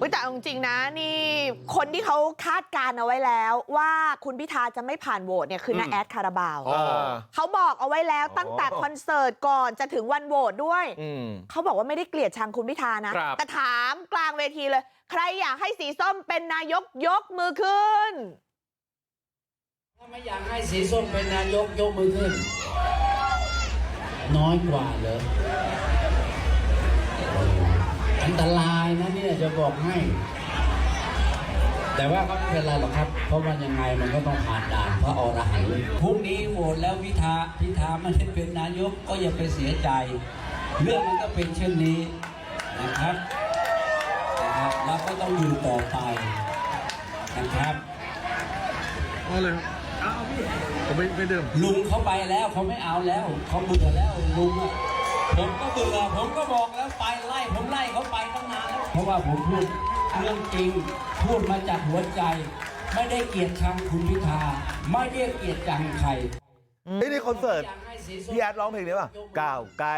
อุ๊ยแต่เอาจริงๆนะนี่คนที่เขาคาดการณ์เอาไว้แล้วว่าคุณพิธาจะไม่ผ่านโหวตเนี่ยคือน้าอืมแอดคาราบาวอ๋อเขาบอกเอาไว้แล้วตั้งแต่อ๋อคอนเสิร์ตก่อนจะถึงวันโหวตด้วยอืมเขาบอกว่าไม่ได้เกลียดชังคุณพิธานะครับแต่ถามกลางเวทีเลยใครอยากให้สีส้มเป็นนายกยกมือขึ้นถ้าไม่อยากให้สีส้มเป็นนายกยกมือขึ้น น้อยกว่าเหรอ อันตรายนะเนี่ยจะบอกให้ แต่ว่าก็ไม่เป็นไรหรอกครับ เพราะว่ายังไงมันก็ต้องผ่านด่านพระอรหันต์พรุ่งนี้โหวตแล้วพิธาพิธาไม่ได้เป็นนายกก็อย่าไปเสียใจ เรื่องมันก็เป็นเช่นนี้นะครับนะครับแล้วก็ต้องอยู่ต่อไปนะครับเอาเลยครับเอาเอาพี่ผมไม่ไม่ดื่มลุงเขาไปแล้วเขาไม่เอาแล้วเขาเบื่อแล้วลุงอะ ผมก็เบื่อผมก็บอกแล้วไปไล่ผมไล่เขาไปตั้งนานแล้วเพราะว่าผมพูดเรื่องจริง พูดมาจากหัวใจ ไม่ได้เกลียดชังคุณพิธาไม่ได้เกลียดชังใครเฮ้ในคอนเสิร์ต พี่แอดร้องเพลงนี้ป่ะก้าวไกล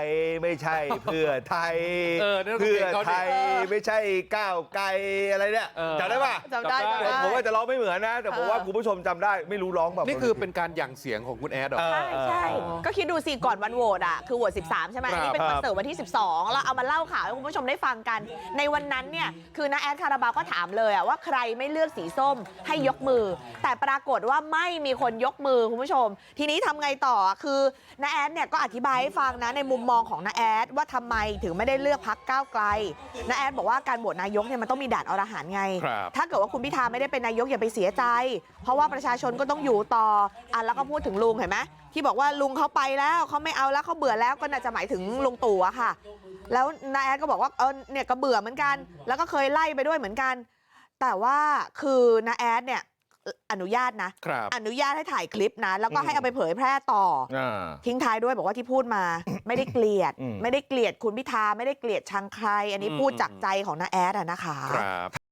ไม่ใช่เพื่อไทยเออนั่นก็เพื่อเพลงเขาดิไทยไม่ใช่ก้าวไกลอะไรเนี่ยเออ จำได้ป่ะจำได้จำได้ ผมว่าจะร้องไม่เหมือนนะ แต่ผมว่าเออคุณผู้ชมจำได้ไม่รู้ร้องแบบ นี่คือเป็นการหยั่งเสียงของคุณแอดเหรอเออใช่ใช่เออก็คิดดูสิก่อนวันโหวตอะคือโหวต13 ใช่ไหมครัอันบนี้เป็นคอนเสิร์ตวันที่ 12 แล้วเอามาเล่าข่าวให้คุณผู้ชมได้ฟังกัน ในวันนั้นเนี่ยคือน้าแอดคาราบาวก็ถามเลยอะว่าใครไม่เลือกสีส้มให้ยกมือ แต่ปรากฏว่าไม่มีคนยกมือคุณผู้ชม ทีนี้ทำไงต่อคือน้าแอดเนี่ยก็อธิบายให้ฟังนะในมุมมองของน้าแอดว่าทำไมถึงไม่ได้เลือกพักก้าวไกลน้าแอดบอกว่าการโหวตนายกเนี่ยมันต้องมีด่านอรหันต์ไงครับถ้าเกิดว่าคุณพิธาไม่ได้เป็นนายกอย่าไปเสียใจ เพราะว่าประชาชนก็ต้องอยู่ต่ออะแล้วก็พูดถึงลุงเห็นไหมที่บอกว่าลุงเขาไปแล้วเขาไม่เอาแล้วเขาเบื่อแล้วก็น่าจะหมายถึงลุงตู่อะค่ะ แล้วนายแอดก็บอกว่าเออเนี่ยก็เบื่อเหมือนกัน แล้วก็เคยไล่ไปด้วยเหมือนกัน แต่ว่าคือนาแอดเนี่ย อนุญาตนะครับอนุญาตให้ถ่ายคลิปนะแล้วก็ให้เอาไปเผยแพร่ต่อออ่าทิ้งท้ายด้วยบอกว่าที่พูดมาไม่ได้เกลียดอืมไม่ได้เกลียดคุณพิธาไม่ได้เกลียดชังใครอันนี้อืมพูดจากใจของนาแอดอะนะคะครับ